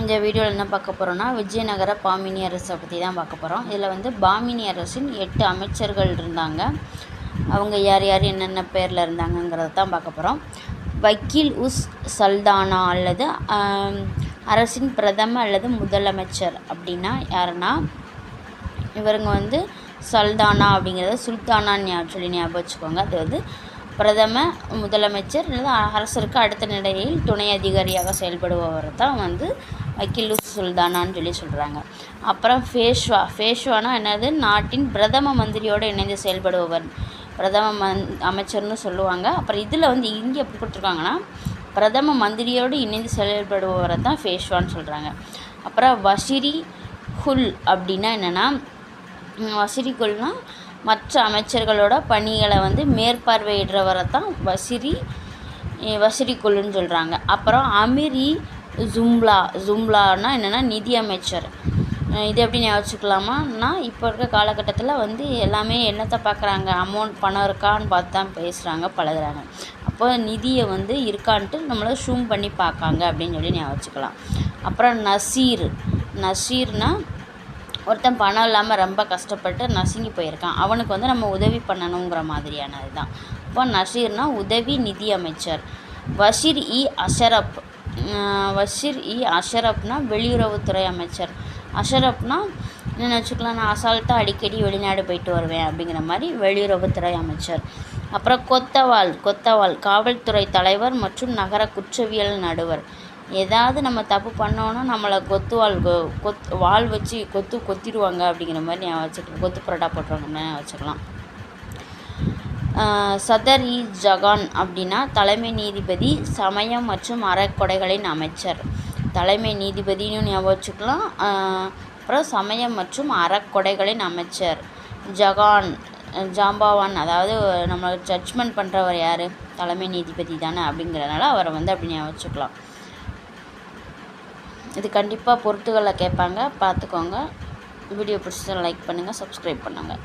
இந்த வீடியோவில் என்ன பார்க்க போகிறோன்னா விஜயநகர பாமினி அரசை பற்றி தான் பார்க்க போகிறோம் இதில் வந்து பாமினி அரசின் எட்டு அமைச்சர்கள் இருந்தாங்க. அவங்க யார் யார் என்னென்ன பேரில் இருந்தாங்கங்கிறத தான் பார்க்க போகிறோம் வக்கீல் உஸ் சல்தானா அல்லது அரசின் பிரதம அல்லது முதலமைச்சர் அப்படின்னா யாருன்னா இவருங்க வந்து சல்தானா அப்படிங்கிறத சுல்தானான்னு சொல்லி ஞாபகம் வச்சுக்கோங்க. அது வந்து பிரதம முதலமைச்சர் அல்லது அரசருக்கு அடுத்த நிலையில் துணை அதிகாரியாக செயல்படுபவர் தான் வந்து வக்கீல் சுல்தானான்னு சொல்லி சொல்கிறாங்க அப்புறம் ஃபேஷ்வா ஃபேஷ்வானா என்னது? நாட்டின் பிரதம மந்திரியோடு இணைந்து செயல்படுபவர். பிரதம மந் அமைச்சர்னு சொல்லுவாங்க. அப்புறம் இதில் வந்து இங்கே எப்படி கொடுத்துருக்காங்கன்னா பிரதம மந்திரியோடு இணைந்து செயல்படுபவரை தான் ஃபேஷ்வான்னு சொல்கிறாங்க அப்புறம் வசிரி ஹுல் அப்படின்னா என்னென்னா வசிரி குல்னால் மற்ற அமைச்சர்களோட பணிகளை வந்து மேற்பார்வையிடுறவரை தான் வசிரி வசிரி குழுன்னு சொல்கிறாங்க அப்புறம் அமிரி ஜும்லா ஜும்லான்னா என்னென்னா நிதி அமைச்சர். இது எப்படி ஞாபகிச்சுக்கலாமான்னா இப்போ இருக்க காலகட்டத்தில் வந்து எல்லாமே என்னத்தை பார்க்குறாங்க அமௌண்ட் பணம் இருக்கான்னு பார்த்து தான் பேசுகிறாங்க பழகுறாங்க. அப்போ நிதியை வந்து இருக்கான்ட்டு நம்மளை ஷூம் பண்ணி பார்க்காங்க அப்படின்னு சொல்லி ஞாபகம் அப்புறம் நசீர். நசீர்னா ஒருத்தன் பணம் இல்லாமல் ரொம்ப கஷ்டப்பட்டு நசுங்கி போயிருக்கான். அவனுக்கு வந்து நம்ம உதவி பண்ணணுங்கிற மாதிரியானது தான் இப்போ நசீர்னா உதவி நிதி அமைச்சர். வஷீர் இ அஷரப். வஷீர் இ அஷரப்னா வெளியுறவுத்துறை அமைச்சர். அஷரப்னா என்ன வச்சுக்கலாம் நான் அசால்ட்டாக அடிக்கடி வெளிநாடு போயிட்டு வருவேன் அப்படிங்கிற மாதிரி வெளியுறவுத்துறை அமைச்சர். அப்புறம் கொத்தவால் கொத்தவால் காவல்துறை தலைவர் மற்றும் நகர குற்றவியல் நடுவர். ஏதாவது நம்ம தப்பு பண்ணோன்னா நம்மளை கொத்துவால் கொத் வாள் வச்சு கொத்து கொத்திடுவாங்க அப்படிங்கிற மாதிரி ஞாபகம் வச்சுக்கலாம். கொத்து புரோட்டா போட்டுருவாங்க ஞாபகம் வச்சுக்கலாம். சதர் இ ஜகான் அப்படின்னா தலைமை நீதிபதி சமயம் மற்றும் அறக்கொடைகளின் அமைச்சர். தலைமை நீதிபதினு ஞாபகம் வச்சுக்கலாம். அப்புறம் சமயம் மற்றும் அறக்கொடைகளின் அமைச்சர். ஜகான் ஜாம்பாவான் அதாவது நம்ம ஜட்ஜ்மெண்ட் பண்ணுறவர் யார்? தலைமை நீதிபதி தானே அப்படிங்கிறதுனால அவரை வந்து அப்படி ஞாபகம் வச்சுக்கலாம். இது கண்டிப்பாக பொறுத்துகளில் கேட்பாங்க. பார்த்துக்கோங்க. வீடியோ பிடிச்சதை லைக் பண்ணுங்கள் சப்ஸ்கிரைப் பண்ணுங்கள்